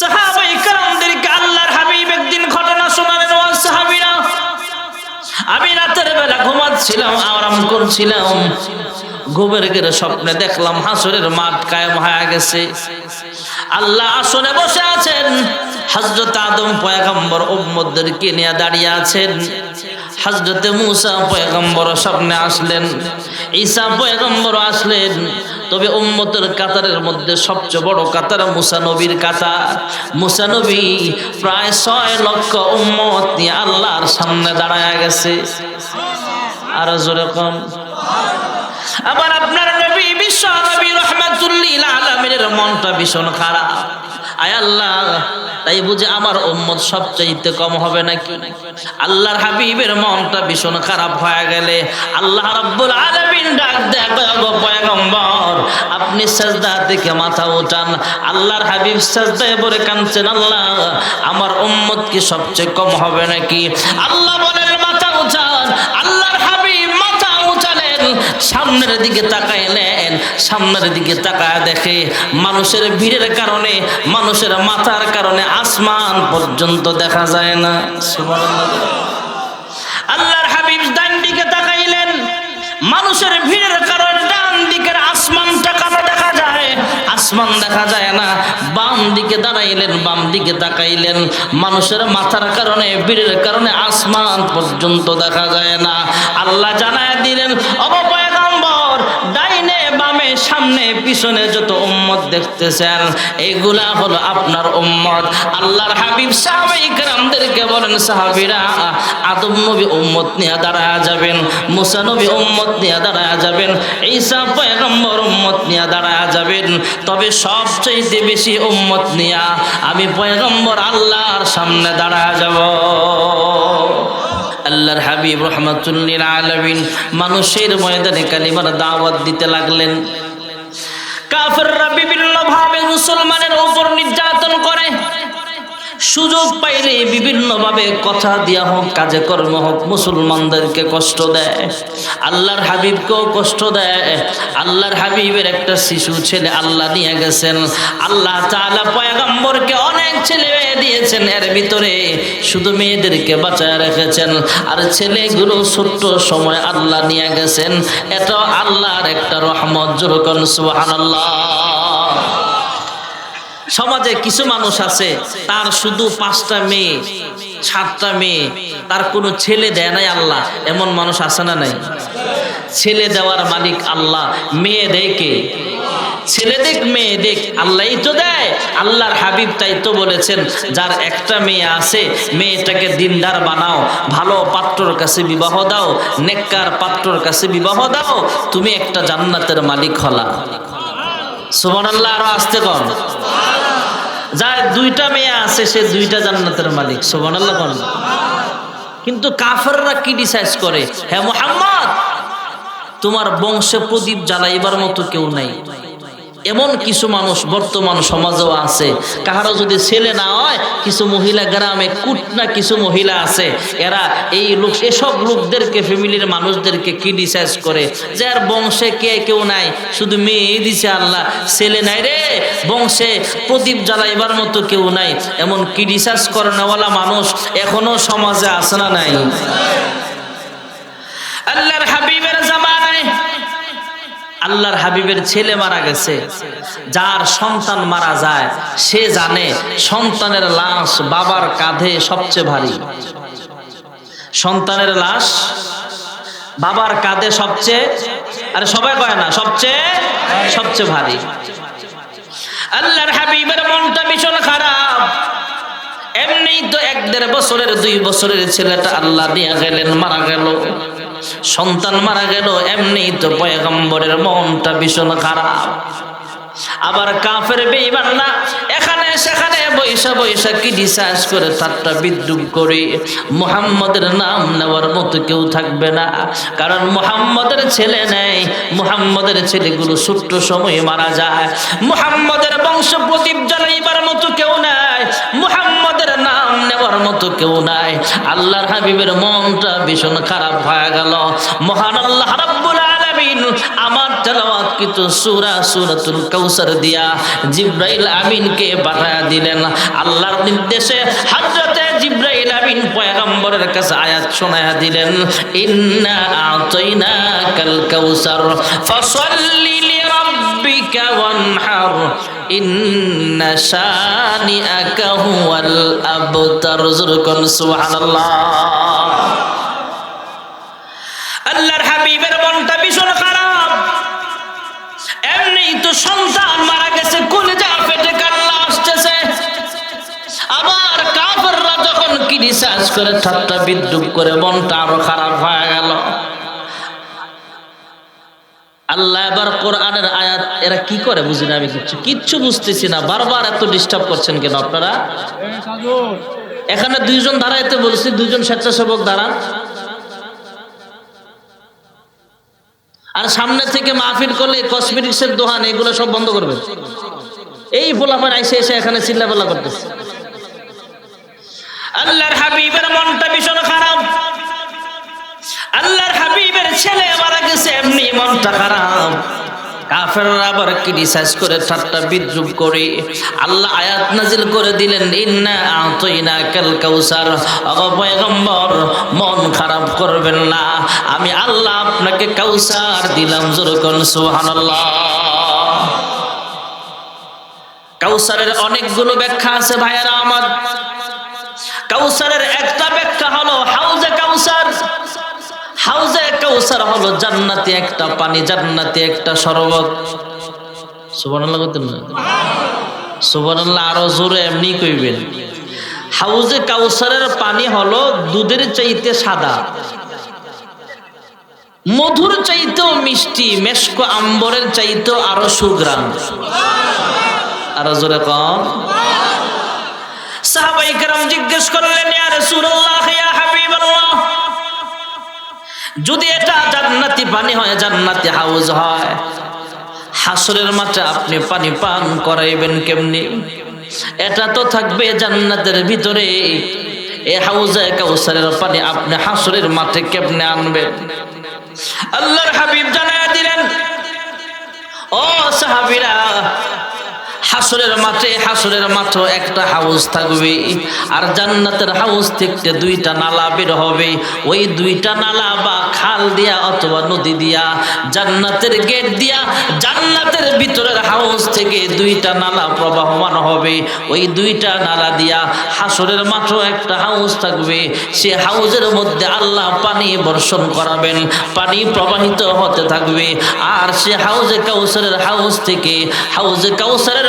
সাহাবাই আল্লাহর হাবিব একদিন ঘটনা স্বপ্নে দেখলাম হাসরের মাঠ কায়েম হয়ে গেছে। আল্লাহ আসনে বসে আছেন। হজরত আদম পয়গম্বর উম্মদদেরকে নিয়ে দাঁড়িয়ে আছেন। হজরতে মুসা পয়গম্বর স্বপ্নে আসলেন। ঈসা পয়গম্বর আসলেন। তবে উম্মতের কাতারের মধ্যে সবচেয়ে বড় কাতার মুসা নবীর কাতার। মুসা নবী প্রায় ছয় লক্ষ উম্মত নিয়ে আল্লাহর সামনে দাঁড়ায় গেছে। আর জোরে কম। আবার আপনার নবী বিশ্ব নবী রহমাতুল্লিল আলমিনের মনটা ভীষণ খারাপ। আয় আল্লাহ তাই বুঝে আমার উম্মত সবচেয়ে কম হবে নাকি? আল্লাহর হাবিবের মনটা ভীষণ খারাপ হয়ে গেলে আল্লাহ রাব্বুল আলামিন ডাক দেয় পয়গম্বর, আপনি সাজদা থেকে মাথা উঠান। আল্লাহর হাবিব সাজদায় পড়ে কাঁদছেন, আল্লাহ, আমার উম্মত কি সবচেয়ে কম হবে নাকি? আল্লাহ বলেন সামনের দিকে তাকাইলেন, সামনের দিকে তাকায় দেখে মানুষের ভিড়ের কারণে, মানুষের মাথার কারণে আসমান পর্যন্ত দেখা যায় না। আল্লাহর হাবিব ডান দিকে তাকাইলেন, মানুষের ভিড়ের কারণে ডান দিকের আসমানটা কালো দেখা যায়, আসমান দেখা যায় না দিকে দাঁড়াইলেন বাম দিকে তাকাইলেন। মানুষের মাথার কারণে, ভিড়ের কারণে আসমান পর্যন্ত দেখা যায় না। আল্লাহ জানায় দিলেন ডাইনে বামে সামনে পিছনে যত উম্মত দেখতেছেন এইগুলা হলো আপনার উম্মত। আল্লাহর হাবিব সাহাবাইকারদেরকে বলেন, সাহাবিরা, আদম নবী উম্মত নিয়ে দাঁড়ায় যাবেন, মুসা নবী উম্মত নিয়ে দাঁড়ায় যাবেন, ঈসা পয়গম্বর উম্মত নিয়ে দাঁড়ায় যাবেন। তবে সবচেয়ে বেশি উম্মত নিয়া আমি পয়গম্বর আল্লাহর সামনে দাঁড়ায় যাব। আল্লাহর হাবিব রহমতুল্লিল আলমিন মানুষের ময়দানে কালিমার দাওয়াত দিতে লাগলেন। কাফেররা বিভিন্ন ভাবে করে সুযোগ পাইলে বিভিন্ন ভাবে কথা দিয়া হোক, কাজে কর্ম হোক, মুসলমানদেরকে কষ্ট দেয়। আল্লাহর হাবিবকেও কষ্ট দেয়। আল্লাহর হাবিবের একটা শিশু ছেলে আল্লাহ নিয়ে গেছেন। আল্লাহ তাআলা পয়গম্বরকে অনেক ছেলে দিয়েছেন। এর ভিতরে শুধু মেয়েদেরকে বাঁচায় রেখেছেন। আর ছেলেগুলো ছোট্ট সময় আল্লাহ নিয়ে গেছেন। এটা আল্লাহর একটা রহমত। জোরকন সুবহানাল্লাহ। সমাজে কিছু মানুষ আছে, তার শুধু পাঁচটা মেয়ে, সাতটা মেয়ে, তার কোনো ছেলে দেয় নাই আল্লাহ। এমন মানুষ আছে না নাই? ছেলে দেওয়ার মালিক আল্লাহ, মেয়ে দেয় কে? ছেলে দেখ, মেয়ে দেখ, আল্লাহই তো দেয়। আল্লাহর হাবিব তাই তো বলেছেন, যার একটা মেয়ে আছে, মেয়েটাকে দিনদার বানাও, ভালো পাত্রর কাছে বিবাহ দাও, নেককার পাত্রর কাছে বিবাহ দাও, তুমি একটা জান্নাতের মালিক হলা। সুবহানাল্লাহ, আরও আসতে কম যার দুইটা মেয়ে আছে, সে দুইটা জান্নাতের মালিক। সুবহানাল্লাহ আল্লাহ কিন্তু কাফেররা কি ডিসাইজ করে হ্যাঁ মোহাম্মদ, তোমার বংশে প্রদীপ জ্বালাইবার মতো কেউ নাই। এমন কিছু মানুষ বর্তমান সমাজেও আছে। কাহারও যদি ছেলে না হয়, কিছু মহিলা গ্রামে কুট না কিছু মহিলা আছে। এরা এই লোক, এসব লোকদেরকে, ফ্যামিলির মানুষদেরকে কি ডিসাইজ করে? যে আর বংশে কে, কেউ নাই। শুধু মেয়ে দিছে আল্লাহ, ছেলে নাই রে। বংশে প্রদীপ জ্বালাইবার মতো কেউ নাই। এমন কি ডিসাইজ করে নেওয়ালা মানুষ এখনও সমাজে আসে না নাই? আল্লাহর হাবিবের আল্লাহর হাবিবের ছেলে মারা গেছে। যার সন্তান মারা যায়, সে জানে সন্তানের লাশ বাবার কাঁধে সবচেয়ে ভারী। সন্তানের লাশ বাবার কাঁধে সবচেয়ে, আরে সবাই কয় না, সবচেয়ে সবচেয়ে ভারী। আল্লাহর হাবিবের মনটা ভীষণ খারাপ। এমনি তো এক দেড় বছরের, দুই বছরের ছেলেটা আল্লাহ দিয়ে গেলেন, মারা গেল। সন্তান মারা গেল এমনি তো পয়গম্বরের মনটা ভীষণ খারাপ। আবার কাফের বেইমান্না এখানে সেখানে বৈশা বৈশা কি ডিসাইজ করে তারটা বিদ্রুপ করে। মুহাম্মদের নাম নেওয়ার মতো কেউ থাকবে না। কারণ মুহাম্মদের ছেলে নেই, মুহাম্মদের ছেলেগুলো ছোট্ট সময়ে মারা যায়। মুহাম্মদের বংশ প্রদীপ জ্বালাইবার মতো কেউ নাই, মুহাম্মদের নাম নেওয়ার মতো কেউ নাই। আল্লাহর হাবিবের মনটা ভীষণ খারাপ হয়ে গেল। মহান আল্লাহ আমার তেলাওয়াত দিয়া জিব্রাইল আমিনকে পাঠায়া দিলেন। আল্লাহর নির্দেশে হযরতে জিব্রাইল আমিন পয়গম্বরের কাছে আয়াত শোনায়া দিলেন, ইন্না আতাইনাকাল কাউসার ফসল্লি লিরাব্বিকা ওয়ানহার। ইন্না শানিআকা হুয়াল আবতার। জুরকুন সুবহানাল্লাহ। আল্লাহর হাবিবের মনটা ভীষণ খারাপ। এমনি তো সন্তান মারা গেছে কলেজা পেটে কান্না আসতেছে। আবার কাফেররা যখন কি রিসার্চ ঠাট্টা বিদ্রুপ করে, মনটা আরও খারাপ হয়ে গেল। আল্লাহ এবার কোরআনের আয়াত, এরা কি করে বুঝি না আমি কিচ্ছু কিচ্ছু বুঝতেছি না, বারবার এত ডিস্টার্ব করছেন কেন আপনারা? এখানে দুইজন দাঁড়াইতে বলছি, দুইজন স্বেচ্ছাসেবক দাঁড়ান। আর সামনে থেকে মাহফিল করলে কসমেটিক্সের দোকান, এগুলো সব বন্ধ করবে। এই ফোলাফান আইসে এসে এখানে চিল্লাপাল্লা করতেছে। আল্লাহর হাবিবের মনটা ভীষণ খারাপ। আল্লাহর হাবিবের ছেলে মারা গেছে, এমনি মনটা খারাপ। করে, ঠাট্টা বিদ্রুপ করে। আল্লাহ আয়াত নাজিল করে দিলেন মন খারাপ করবেন না। আমি আল্লাহ আপনাকে কাউসার দিলাম কাউসারের অনেকগুলো ব্যাখ্যা আছে ভাইয়েরা আমার। কাউসারের একটা ব্যাখ্যা হলো, হাউজে কাউসার। হাউজে কাউসার হলো জান্নাতি একটা পানি, জান্নাতি একটা শরবত। সুবহানাল্লাহ কত না? সুবহানাল্লাহ আরও জোরে এমনি কইবেন। হাউজে কাউসারের পানি হলো দুধের চাইতে সাদা। মধুর চাইতেও মিষ্টি, মেশকো আম্বরের চাইতেও আরও সুগ্রাম। আরও জোরে কম। সাহাবাইকার জিজ্ঞেস করলেন, ইয়া রাসূলুল্লাহ, ইয়া হাবিবাল্লাহ। যদি এটা জান্নাতি পানি হয়, জান্নাতি হাউজ হয়, হাসরের মাঠে আপনি পানি পান করাইবেন কেমনি? এটা তো থাকবে জান্নাতের ভিতরে। এ হাউজে কাউসারের পানি আপনি হাসরের মাঠে কেমনে আনবেন? আল্লাহর হাবিব জানায় দিলেন, ও সাহাবীরা হাসরের মাঠে হাসরের মাঠে একটা হাউস থাকবে। আর জান্নাতের হাউস থেকে দুইটা নালা বের হবে। ওই দুইটা নালা বা খাল দিয়া অথবা নদী দিয়া, জান্নাতের গেট দিয়া, জান্নাতের ভিতরের হাউস থেকে দুইটা নালা প্রবাহমান হবে। ওই দুইটা নালা দিয়া হাসরের মাঠেও একটা হাউস থাকবে। সে হাউজের মধ্যে আল্লাহ পানি বর্ষণ করাবেন, পানি প্রবাহিত হতে থাকবে। আর সে হাউজে কাউসারের হাউস থেকে হাউজে কাউসারের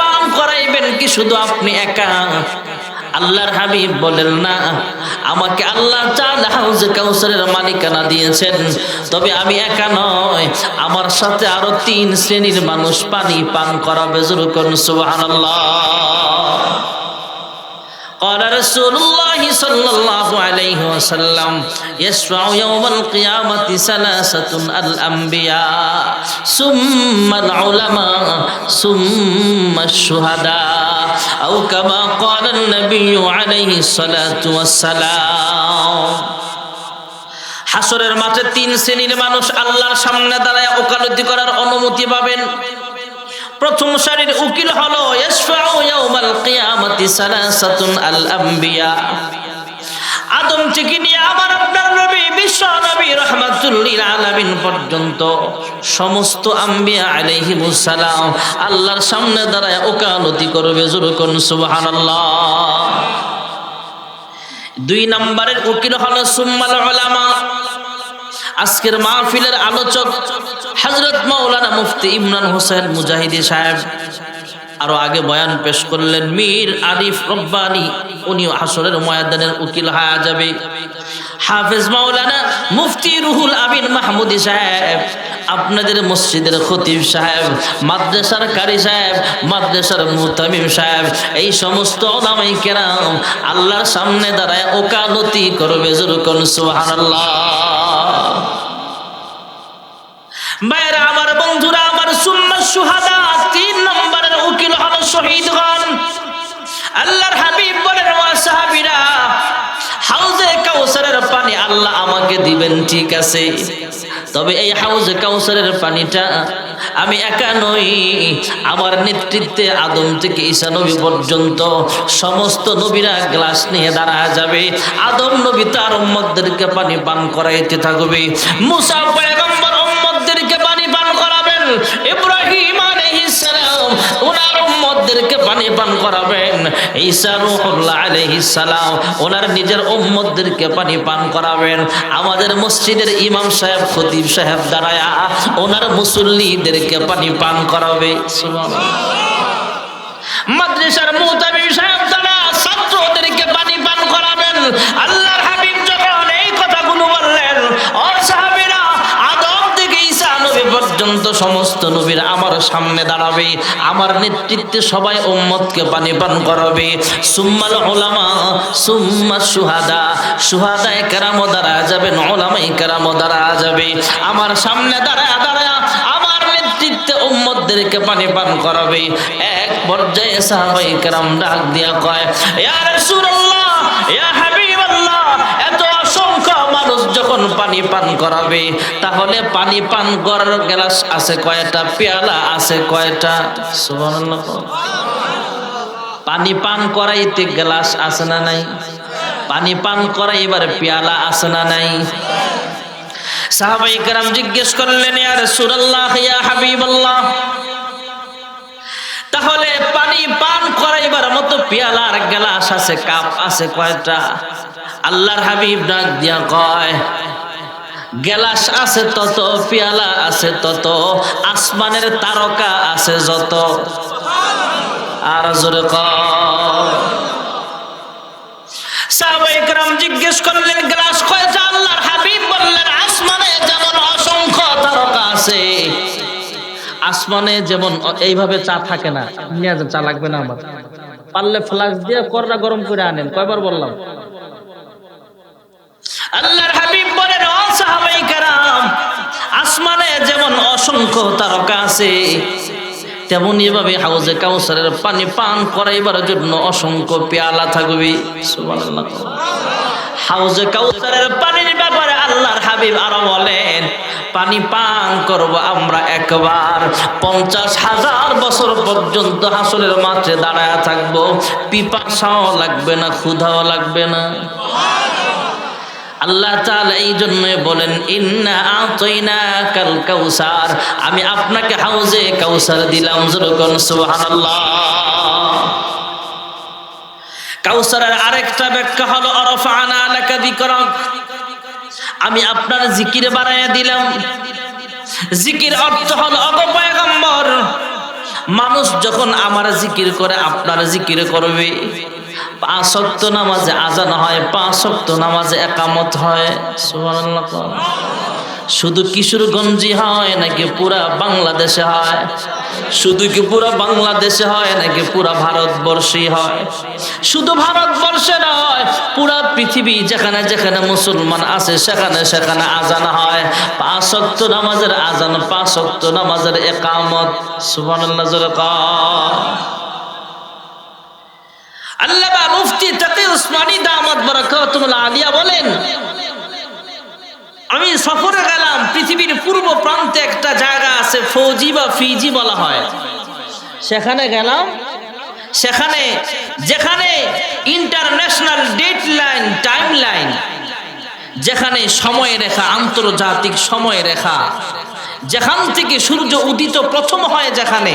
পান করাইবেন কি শুধু আপনি একা আল্লাহর হাবিব বলেন না আমাকে আল্লাহ চাঁদ হাউজে কাউসারের মালিকানা দিয়েছেন তবে আমি একা নয় আমার সাথে আরো তিন শ্রেণীর মানুষ পানি পান করাবে যেরকম সুবহানাল্লাহ قال رسول الله صلى الله عليه وسلم يشفع يوم القيامة ثلاثة الأنبياء সুম্মাল উলামা সুম্মা শুহাদা, আও কামা নবী আলাইহি সালাতু ওয়াসসালাম। হাসরের মাঠে তিন শ্রেণির মানুষ আল্লাহর সামনে দাঁড়ায় ওকালতি করার অনুমতি পাবেন। প্রথম সারির উকিল হলো ইয়াসফাউ ইয়াউমাল কিয়ামতি সালাসাতুন আল আমবিয়া আদম থেকে নিয়ে আমার আপনার নবী, বিশ্ব নবী রহমাতুল্লিল আলামিন পর্যন্ত সমস্ত আম্বিয়া আলাইহিমুস সালাম আল্লাহর সামনে দাঁড়ায় ওকালতি করবে জুরকুন সুবহানাল্লাহ। দুই নম্বরের উকিল হলো সুম্মাল উলামা। আজকের মাহফিলের আলোচক হজরত মাওলানা মুফতি ইমরান হোসেন মুজাহিদি সাহেব। আরও আগে বয়ান পেশ করলেন, মীর আরিফ রব্বানি উনি হাসরের ময়দানের উকিল হয়ে যাবে। হাফেজ মাওলানা মুফতি রুহুল আমিন মাহমুদি সাহেব, আপনাদের মসজিদের খতিব সাহেব, মাদ্রাসার কারি সাহেব, মাদ্রাসার মুতামিম সাহেব, এই সমস্ত ওলামাই কেরাম আল্লাহর সামনে দাঁড়ায় ওকালতি করবে জুরুকন সুবহানাল্লাহ। ভাইরা আমার বন্ধুরা, আমার সুম্মা সুহাদা, তিন নম্বরের হলো শহীদগণ আল্লাহর হাবিব বলেন, ওয়া সাহাবীরা, হাউজে কাউসারের পানি আল্লাহ আমাকে দিবেন, ঠিক আছে। তবে এই হাউজে কাউসারের পানিটা আমি একা নই, আমার নেতৃত্বে আদম থেকে ঈসা নবী পর্যন্ত সমস্ত নবীরা গ্লাস নিয়ে দাঁড়া যাবে। আদম নবী তার উম্মতদেরকে পানি পান করাইতে থাকবে। মুসা উম্মতদেরকে পানি পান করাবেন। ঈসা রূহুল্লাহ আলাইহিস সালাম ওনার নিজের উম্মতদেরকে পানি পান করাবেন। আমাদের মসজিদের ইমাম সাহেব, খতিব সাহেব দাঁড়ায়া ওনার মুসল্লিদেরকে পানি পান করাবে। মাদ্রাসার মুতাবিব সাহেব দ্বারা ছাত্রদেরকে পানি পান করাবেন। আল্লাহর পর্যন্ত সমস্ত নবীরা আমার সামনে দাঁড়াবে, আমার নেতৃত্বে সবাই উম্মতকে পানি পান করাবে। সুম্মাল ওলামা সুম্মা সুহাদা, সুহাদায় কেরামো দাঁড়া যাবেন ওলামাই কেরামো দাঁড়া যাবে। আমার সামনে দাঁড়ায় দাঁড়ায় আমার নেতৃত্বে উম্মতদেরকে পানি পান করাবে। এক পর্যায়ে সাহাবাই কেরাম ডাক দিয়া কয়, ইয়া রাসূলুল্লাহ, ইয়া অসংখ্য মানুষ যখন পানি পান করাবে, তাহলে পানি পান করার গ্লাস আছে কয়টা? পেয়ালা আছে কয়টা? পানি পান করাইতে গ্লাস আছে না নাই? পানি পান করাইবার পেয়ালা আছে না নাই? সাহাবাই কেরাম জিজ্ঞেস করলেন, ইয়া রাসূলুল্লাহ, ইয়া হাবিবাল্লাহ তাহলে পানি পান করাইবার মতো পেয়ালার গ্লাস আছে, কাপ আছে কয়টা? আল্লাহর হাবিব ডাক দিয়া কয়, গেলাস আছে তত, পেয়ালা আছে তত, আসমানের তারকা আছে যত। আর জোরে সাহাবায়ে জিজ্ঞেস করলেন, গ্লাস কয়টা? আল্লাহর হাবিব বললেন, আসমানে যেমন অসংখ্য তারকা আছে আসমানে যেমন এইভাবে চা থাকে না, নিয়ে চা লাগবে না আমার। পারলে ফ্লাক্স দিয়ে কররা গরম করে আনেন, কয়বার বললাম? আল্লাহর হাবিব বলেন, ও সাহাবাই কারাম, আসমানে যেমন অসংখ্য তারকা আছে তেমনই ভাবে হাউজে কাউসারের পানি পান করাইবার জন্য অসংখ্য পেয়ালা থাকবে। সুবহানাল্লাহ। হাউজে কাউসারের পানির ব্যাপারে আল্লাহর হাবিব আরও বলেন পানি পান করব আমরা একবার। পঞ্চাশ হাজার বছর পর্যন্ত হাসলের মাঠে দাঁড়ায় থাকব। পিপাসাও লাগবে না, ক্ষুধাও লাগবে না। আল্লাহ তাআলা এই জন্য বলেন, ইন্না আতাইনা কাউসার। আমি আপনাকে হাউজে কাউসার দিলাম যেরকম সুবহানাল্লাহ। কাউসারের আরেকটা ব্যাখ্যা হলো অরফানা লাকা যিকরাক। আমি আপনার জিকির বাড়াইয়া দিলাম। জিকির অর্থ হল অপপায়গম্বর মানুষ যখন আমার জিকির করে, আপনার জিকির করবে। পাঁচ নামাজে আজান হয়, পাঁচ নামাজে একামত হয়। সুবহানাল্লাহ। শুধু কিশোরগঞ্জে হয় নাকি পুরা বাংলাদেশে হয়? শুধু কি পুরা বাংলাদেশে হয় নাকি পুরা ভারতবর্ষে হয়? শুধু ভারতবর্ষে নয়, পুরা পৃথিবী যেখানে যেখানে মুসলমান আছে, সেখানে সেখানে আজান হয়। পাঁচ শক্ত নামাজের আজান, পাঁচ শক্ত নামাজের একামত। কয়। আল্লামা মুফতি তাকি উসমানী দামাত বারাকাতুল আলিয়া বলেন আমি সফরে গেলাম, পৃথিবীর পূর্ব প্রান্তে একটা জায়গা আছে, ফৌজি বা ফিজি বলা হয়। সেখানে গেলাম। সেখানে, যেখানে international date line time line যেখানে সময় রেখা, আন্তর্জাতিক সময় রেখা, যেখান থেকে সূর্য উদিত প্রথম হয় যেখানে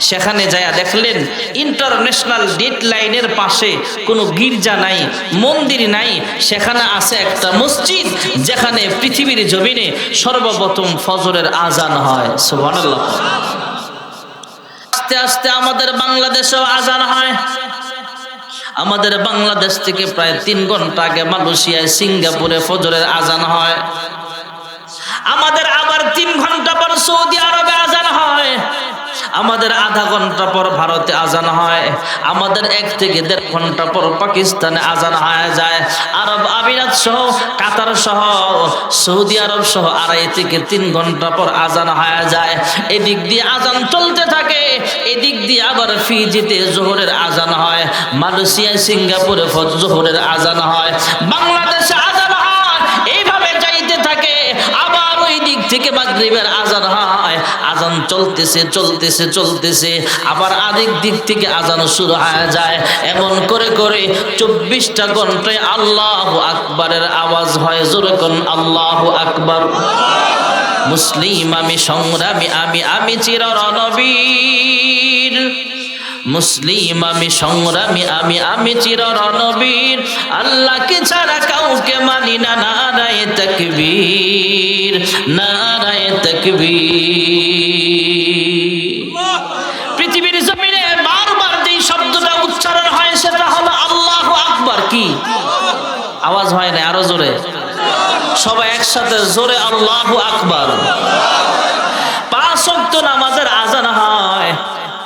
সেখানে যায় দেখলেন ইন্টারন্যাশনাল ডেট লাইনের পাশে কোনো গির্জা নাই, মন্দির নাই, সেখানে আছে একটা মসজিদ যেখানে পৃথিবীর জমিনে সর্বপ্রথম ফজরের আজান হয়। সুবহানাল্লাহ। আস্তে আস্তে আমাদের বাংলাদেশেও আজান হয়। আমাদের বাংলাদেশ থেকে প্রায় তিন ঘণ্টা আগে মালয়েশিয়ায় সিঙ্গাপুরে ফজরের আজান হয়। আমাদের আবার তিন ঘণ্টা পর সৌদি আরবে আজান হয়। আমাদের আধা ঘণ্টা পর ভারতে আজান হয়, আমাদের এক থেকে দেড় ঘণ্টা পর পাকিস্তানে আজান হয়ে যায়। আরব আমিরাত সহ, কাতার সহ, সৌদি আরব সহ আড়াই থেকে তিন ঘণ্টা পর আজান হয়ে যায়। এদিক দিয়ে আজান চলতে থাকে, এদিক দিয়ে আবার ফিজিতে জোহরের আজান হয় মালয়েশিয়া সিঙ্গাপুরে জোহরের আজান হয়। বাংলাদেশে থেকে মাগরিবের আজান হয়। আজান চলতেছে চলতেছে চলতেছে। আবার আরেক দিক থেকে আজান শুরু হয়ে যায়। এমন করে করে চব্বিশটা ঘন্টায় আল্লাহ আকবরের আওয়াজ হয়। যেরকম আল্লাহ আকবর। মুসলিম আমি, সংগ্রামী আমি আমি চির রণবীর মুসলিম আমি সংগ্রামী, আমি আমি চির রণবীর আল্লাহকে ছাড়া কাউকে মানি না, নারায় তকবীর নারায় তকবীর। পৃথিবীর জমিনে বারবার যেই শব্দটা উচ্চারণ হয়, সেটা হলো আল্লাহ আকবার। কি? আওয়াজ হয় না, আরও জোরে। সবাই একসাথে জোরে, আল্লাহ আকবার। পাঁচ নামাজের আজান হয়।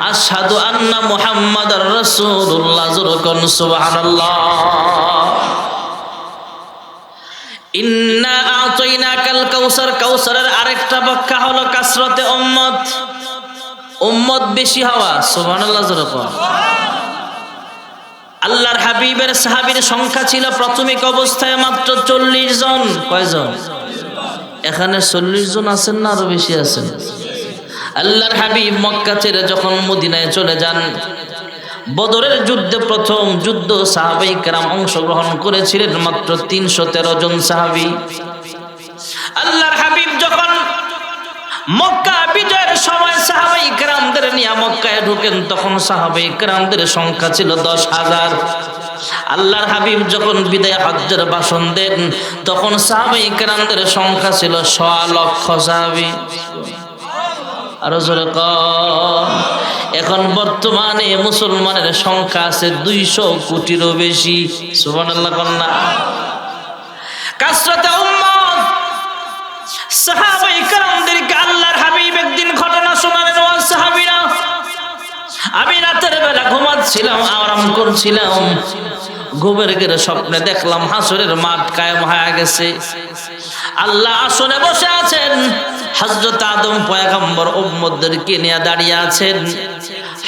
আশহাদু আন্না মুহাম্মাদার রাসূলুল্লাহ যুরকুন আতাইনাকাল কাউসার, কাউসারের আরেকটা কাসরতে বেশি আল্লাহর হাবিবের সাহাবীর সংখ্যা ছিল প্রাথমিক অবস্থায় মাত্র চল্লিশ জন। কয়জন? এখানে চল্লিশ জন আছেন না আরও বেশি আছেন? আল্লাহর হাবিব মক্কা ছেড়ে যখন মদিনায় চলে যান, বদরের যুদ্ধে প্রথম যুদ্ধ সাহাবাই কেরাম অংশগ্রহণ করেছিলেন মাত্র তিনশো তেরো জন সাহাবি। আল্লাহর হাবিব যখন মক্কা বিজয়ের সময় সাহাবাই কেরামদের নিয়ে মক্কায় ঢুকেন, তখন সাহাবাই কেরামদের সংখ্যা ছিল দশ হাজার। আল্লাহর হাবিব যখন বিদায় হজ্জের ভাষণ দেন, তখন সাহাবাই কেরামদের সংখ্যা ছিল সোয়া লক্ষ সাহাবি। আরও কম। এখন বর্তমানে মুসলমানের সংখ্যা আছে দুইশো কোটিরও বেশি। সুবান আল্লাহ কন্যা কাসরতে সাহাবাই আল্লাহর ঘটনা আমি রাতের স্বপ্নে দেখলাম হাসরের মাঠ কায়েম হয়ে গেছে। আল্লাহ আসনে বসে আছেন। হজরত আদম পয়গম্বর উম্মদদেরকে নিয়ে দাঁড়িয়ে আছেন।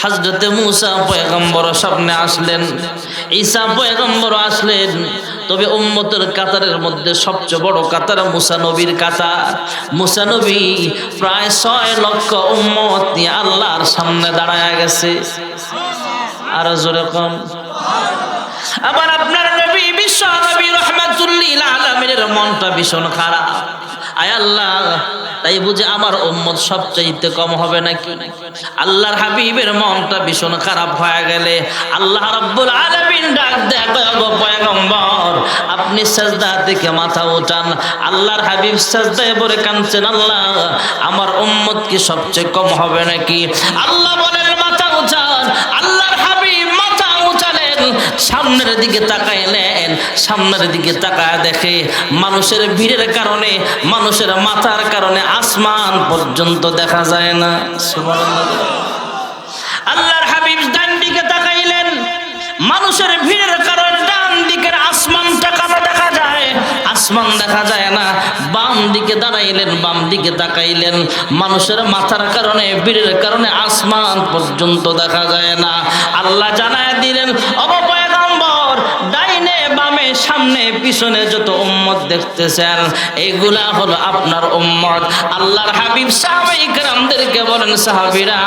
হজরতে মুসা পয়গম্বর স্বপ্নে আসলেন। ঈসা পয়গম্বর আসলেন। তবে উম্মতের কাতারের মধ্যে সবচেয়ে বড় কাতার মুসা নবীর কাতার। মুসা নবী প্রায় ছয় লক্ষ উম্মত নিয়ে আল্লাহর সামনে দাঁড়ায় গেছে। আর জোরে কম আবার আপনার নবী, বিশ্ব নবী রহমাতুল্লিল আলমিনের মনটা ভীষণ খারাপ। আয় আল্লাহ। তাই বুঝে আমার উম্মত সবচাইতে কম হবে নাকি? আল্লাহর হাবিবের মনটা ভীষণ খারাপ হয়ে গেলে আল্লাহ রাব্বুল আলামিন ডাক গো পয়গম্বর, আপনি সাজদা থেকে মাথা উঠান। আল্লাহর হাবিব সাজদায় পড়ে কাঁদছেন, আল্লাহ, আমার উম্মত কি সবচেয়ে কম হবে নাকি? আল্লাহ বলেন সামনের দিকে তাকাইলেন, সামনের দিকে তাকায় দেখে মানুষের ভিড়ের কারণে, মানুষের মাথার কারণে আসমান পর্যন্ত দেখা যায় না। আল্লাহর হাবিব ডান দিকে তাকাইলেন, মানুষের ভিড়ের কারণে ডান দিকের আসমানটা কালো দেখা যায়, আসমান দেখা যায় না দিকে দাঁড়াইলেন, বাম দিকে তাকাইলেন। মানুষের মাথার কারণে ভিড়ের কারণে আসমান পর্যন্ত দেখা যায় না। আল্লাহ জানায় দিলেন বামে সামনে, পিছনে যত উম্মত দেখতেছেন এইগুলা হলো আপনার উম্মত। আল্লাহর হাবিব সাহাবাইকারদেরকে বলেন, সাহাবিরা,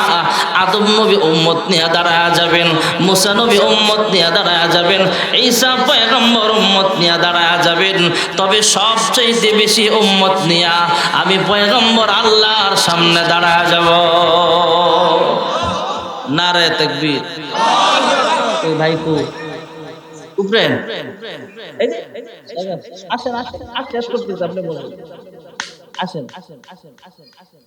আদম নবী উম্মত নিয়ে দাঁড়ায় যাবেন, মুসা নবী উম্মত নিয়ে দাঁড়ায় যাবেন, ঈসা পয়গম্বর উম্মত নিয়ে দাঁড়ায় যাবেন। তবে সবচেয়ে বেশি উম্মত নিয়া আমি পয়গম্বর আল্লাহর সামনে দাঁড়ায় যাব। নারে তকবীর। ভাই উপরে আসেন আসেন শেষ করতেছি আপনি বলুন। আসেন আসেন আসেন আসেন আসেন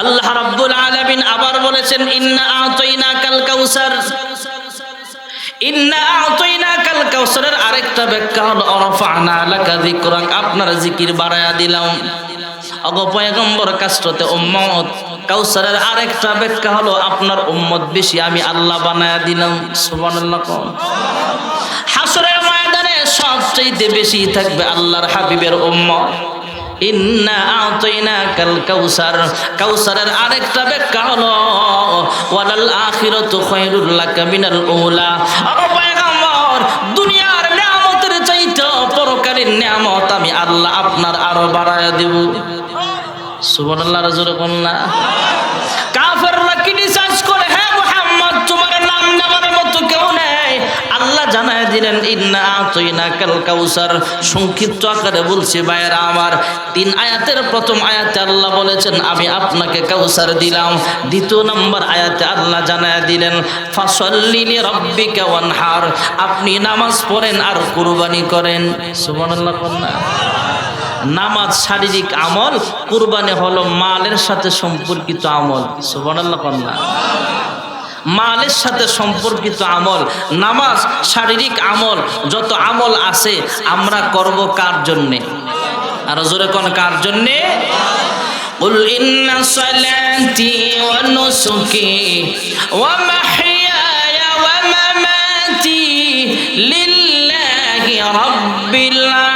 আল্লাহ রাব্বুল আলামিন আবার বলেছেন ইন্না আতাইনাকাল কাউসার। আরেকটা ব্যাখ্যা হলো আপনার জিকির বাড়ায়া দিলাম। অগ পয়গম্বর কাষ্টতে উম্মত কাউসারের আরেকটা ব্যাখ্যা হলো আপনার উম্মত বেশি আমি আল্লাহ বানায়া দিলাম। সুবহানাল্লাহ সবচেয়ে বেশি থাকবে আল্লাহর হাবিবের উম্মত। ইন্না কাউসার। কাউসারের আরেকটা দুনিয়ার নিয়ামতের চাইতে পরকালের নিয়ামত আমি আল্লাহ আপনার আরও বাড়ায়া দেব। সুবহানাল্লাহ রাজুল কন্যা কাফেররা কি রিসার্চ করে হ্যাঁ মুহাম্মদ, তোমার নাম নেবার মতো কেউ নেই। আল্লাহ জানায় দিলেন, ইন্না আতাইনা কাল কাউসার। সংক্ষিপ্ত আকারে বলছি, ভাইয়েরা আমার, তিন আয়াতের প্রথম আয়াতে আল্লাহ বলেছেন, আমি আপনাকে কাউসার দিলাম। দ্বিতীয় নম্বর আয়াতে আল্লাহ জানায় দিলেন, ফাসল্লি লিরাব্বিকা ওয়ানহার। আপনি নামাজ পড়েন আর কুরবানি করেন। সুবহানাল্লাহ কন্যা নামাজ শারীরিক আমল, কুরবানি হলো মালের সাথে সম্পর্কিত আমল। সুবহানাল্লাহ কন্যা মালের সাথে সম্পর্কিত আমল নামাজ শারীরিক আমল যত আমল আছে আমরা করব কার জন্যে আর জোরে কোন কার জন্যে قل إن صلاتي ونسكي ومحياي ومماتي لله رب العالمين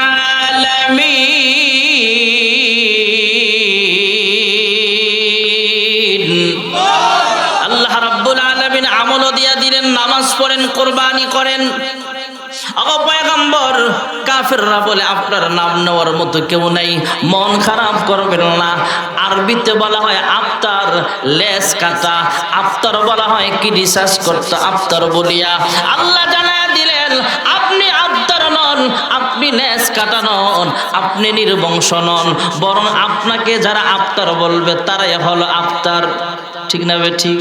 নামাজ পড়েন, কোরবানি করেন। আপনার আপনি নন, আপনি লেস কাটা নন, আপনি নির্বংশ নন। বরং আপনাকে যারা আফতার বলবে, তারাই হলো আফতার। ঠিক না বে ঠিক?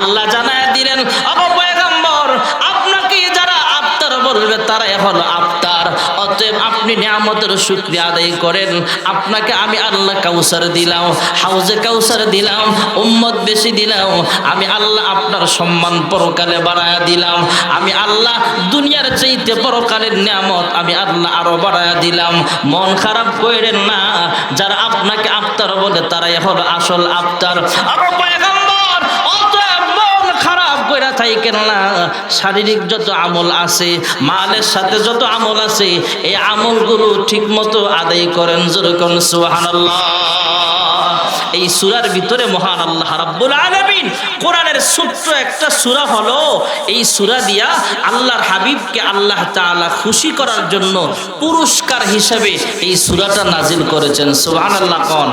আল্লাহ জানায় দিলেন যারা বলবে তারাই হলো আফতার। অতএব আপনি নিয়ামতের শুক্রিয়া আদায় করেন। আপনাকে আমি আল্লাহ কাউসার দিলাম, হাউজে কাউসার দিলাম, উম্মত বেশি দিলাম। আমি আল্লাহ আপনার সম্মান পরকালে বাড়ায়া দিলাম। আমি আল্লাহ দুনিয়ার চাইতে পরকালের নিয়ামত আমি আল্লাহ আরও বাড়ায়া দিলাম। মন খারাপ করেন না, যারা আপনাকে আফতার বলে তারা এখন আসল আফতার। আরও থাকেন না শারীরিক যত আমল আছে, মালের সাথে যত আমল আছে, এই আমলগুলো ঠিক মতো আদায় করেন যেরকম সুবহানাল্লাহ। এই সুরার ভিতরে মহান আল্লাহ রাব্বুল আলামিন কোরআনের ছোট্ট একটা সূরা হলো এই সূরা দিয়া আল্লাহর হাবিবকে আল্লাহ তাআলা খুশি করার জন্য পুরস্কার হিসেবে এই সূরাটা নাজিল করেছেন। সুবহানাল্লাহ কোন?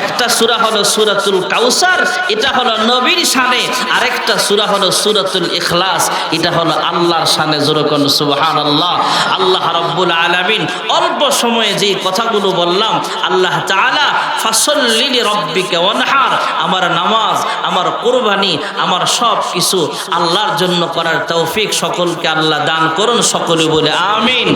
একটা সূরা হলো সূরাতুল কাউসার, এটা হলো নবীর শানে। আরেকটা সূরা হলো সূরাতুল ইখলাস, এটা হলো আল্লাহর শানে যেরকম। সুবহানাল্লাহ। আল্লাহ রাব্বুল আলামিন অল্প সময়ে যে কথাগুলো বললাম, আল্লাহ তাআলা, ফাসল্লি লিরাব্বিকা অনহার। আমার নামাজ, আমার কোরবানি, আমার সব কিছু আল্লাহর জন্য করার তৌফিক সকলকে আল্লাহ দান করুন সকলে বলে আমিন।